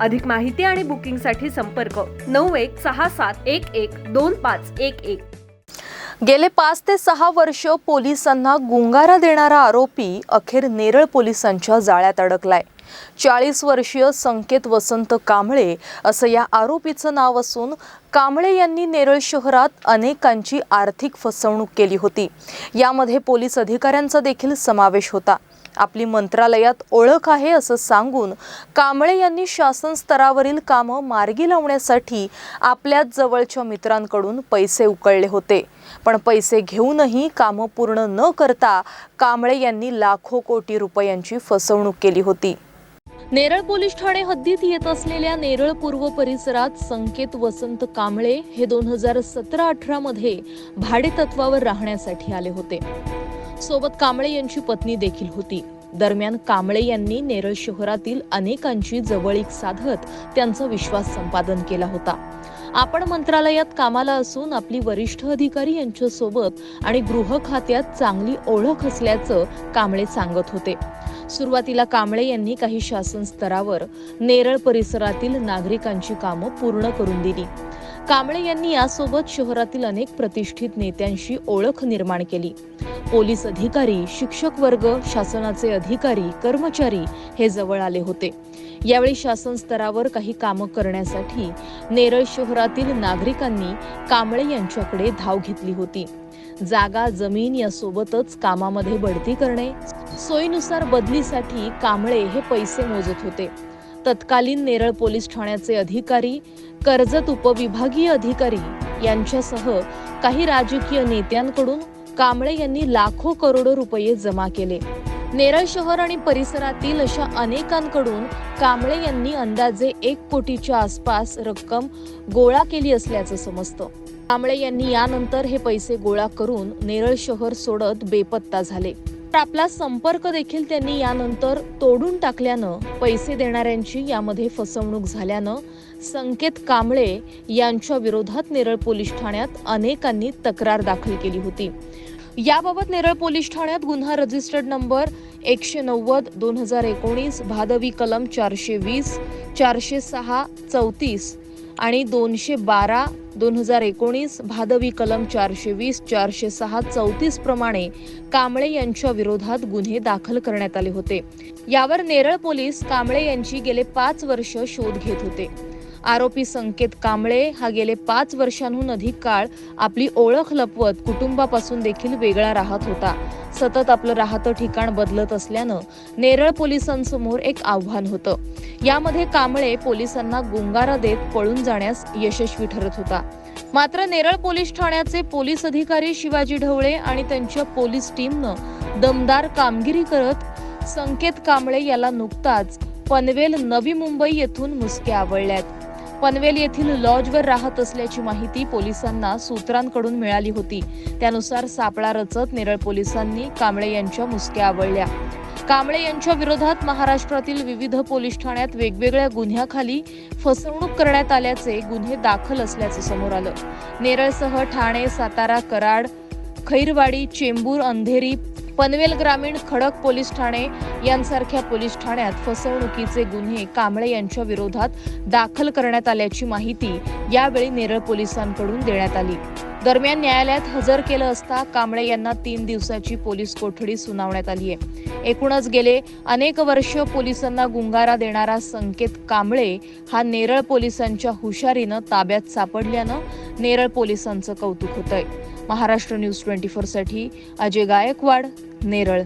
अधिक माहिती आणि बुकिंगसाठी संपर्क नऊ एक सहा सात एक एक दोन पाच एक एक. गेले पाच ते सहा वर्ष पोलिसांना गुंगारा देणारा आरोपी अखेर नेरळ पोलिसांच्या जाळ्यात अडकलाय. चाळीस वर्षीय संकेत वसंत कांबळे असं या आरोपीचं नाव असून कांबळे यांनी नेरळ शहरात अनेकांची आर्थिक फसवणूक केली होती. यामध्ये पोलीस अधिकाऱ्यांचा देखील समावेश होता. आपली मंत्रालयात ओळख आहे असं सांगून कांबळे यांनी शासन स्तरावरील कामं मार्गी लावण्यासाठी आपल्याच जवळच्या मित्रांकडून पैसे उकळले होते. पण पैसे घेऊनही कामं पूर्ण न करता कांबळे यांनी लाखो कोटी रुपयांची फसवणूक केली होती. नेरळ पोलीस ठाणे हद्दीत येत असलेल्या नेरळ पूर्व परिसरात संकेत वसंत कांबळे हे दोन हजार सतरा अठरा मध्ये भाडेतत्वावर राहण्यासाठी आले होते. सोबत कांबळे यांची पत्नी देखील होती. दरम्यान कांबळे यांनी नेरळ शहरातील अनेकांची जवळीक साधत त्यांचा विश्वास संपादन केला होता. आपण मंत्रालयात कामाला असून आपली वरिष्ठ अधिकारी यांच्यासोबत आणि गृह खात्यात चांगली ओळख असल्याचं कांबळे सांगत होते. सुरुवातीला कांबळे यांनी काही शासन स्तरावर नेरळ परिसरातील नागरिकांची कामं पूर्ण करून दिली. कांबळे यांनी यासोबत शहरातील अनेक प्रतिष्ठित नेत्यांशी ओळख निर्माण केली. पोलीस अधिकारी शिक्षक वर्ग शासनाचे अधिकारी कर्मचारी हे जवळ आले होते. यावेळी शासन स्तरावर काही कामं करण्यासाठी नेरळ शहरातील नागरिकांनी कांबळे यांच्याकडे धाव घेतली होती. जागा जमीन यासोबतच कामामध्ये बढती करणे सोयीनुसार बदलीसाठी कांबळे हे पैसे मोजत होते. तत्कालीन नेरळ पोलीस ठाण्याचे अधिकारी कर्जत उपविभागीय अधिकारी यांच्यासह काही राजकीय नेत्यांकडून कांबळे यांनी लाखो करोडो रुपये जमा केले. नेरळ शहर आणि परिसरातील अशा अनेकांकडून कांबळे यांनी अंदाजे एक कोटीच्या आसपास रक्कम गोळा केली असल्याचं समजतं. कांबळे यांनी यानंतर हे पैसे गोळा करून नेरळ शहर सोडत बेपत्ता झाले. तर आपला संपर्क देखील त्यांनी यानंतर तोडून टाकल्यानं पैसे देणाऱ्यांची यामध्ये फसवणूक झाल्यानं संकेत कांबळे यांच्या विरोधात नेरळ पोलीस ठाण्यात अनेकांनी तक्रार दाखल केली होती. याबाबत नेरळ पोलीस ठाण्यात गुन्हा रजिस्टर्ड नंबर एकशे नव्वद दोन हजार एकोणीस भादवी कलम चारशे वीस चारशे सहा चौतीस आणि दोनशे बारा दोन हजार एकोणीस भादवी कलम चारशे वीस चारशे सहा चौतीस प्रमाणे कांबळे यांच्या विरोधात गुन्हे दाखल करण्यात आले होते. यावर नेरळ पोलीस कांबळे यांची गेले पाच वर्ष शोध घेत होते. आरोपी संकेत कांबळे हा गेले पाच वर्षांहून अधिक काळ आपली ओळख लपवत कुटुंबापासून देखील वेगळा राहत होता. सतत आपलं राहतं ठिकाण बदलत असल्यानं नेरळ पोलिसांसमोर एक आव्हान होतं. यामध्ये कांबळे पोलिसांना गुंगारा देत पळून जाण्यास यशस्वी ठरत होता. मात्र नेरळ पोलीस ठाण्याचे पोलीस अधिकारी शिवाजी ढवळे आणि त्यांच्या पोलीस टीमनं दमदार कामगिरी करत संकेत कांबळे याला नुकताच पनवेल नवी मुंबई येथून मुसके आवळल्यात. पनवेल येथील लॉजवर राहत असल्याची माहिती पोलिसांना सूत्रांकडून मिळाली होती. त्यानुसार सापळा रचत नेरळ पोलिसांनी कांबळे यांच्या मुसक्या आवळल्या. कांबळे यांच्या विरोधात महाराष्ट्रातील विविध पोलीस ठाण्यात वेगवेगळ्या गुन्ह्याखाली फसवणूक करण्यात आल्याचे गुन्हे दाखल असल्याचं समोर आलं. नेरळसह ठाणे सातारा कराड खैरवाडी चेंबूर अंधेरी पनवेल ग्रामीण खडक पोलीस ठाणे यांसारख्या पोलीस ठाण्यात फसवणुकीचे गुन्हे कांबळे यांच्या विरोधात दाखल करण्यात आल्याची माहिती यावेळी नेरळ पोलिसांकडून देण्यात आली. दरम्यान न्यायालयात हजर केलं असता कांबळे यांना तीन दिवसाची पोलीस कोठडी सुनावण्यात आली आहे. एकूणच गेले अनेक वर्ष पोलिसांना गुंगारा देणारा संकेत कांबळे हा नेरळ पोलिसांच्या हुशारीनं ताब्यात सापडल्यानं नेरळ पोलिसांचं कौतुक होतंय. महाराष्ट्र न्यूज ट्वेंटी फोरसाठी अजय गायकवाड नेरळ.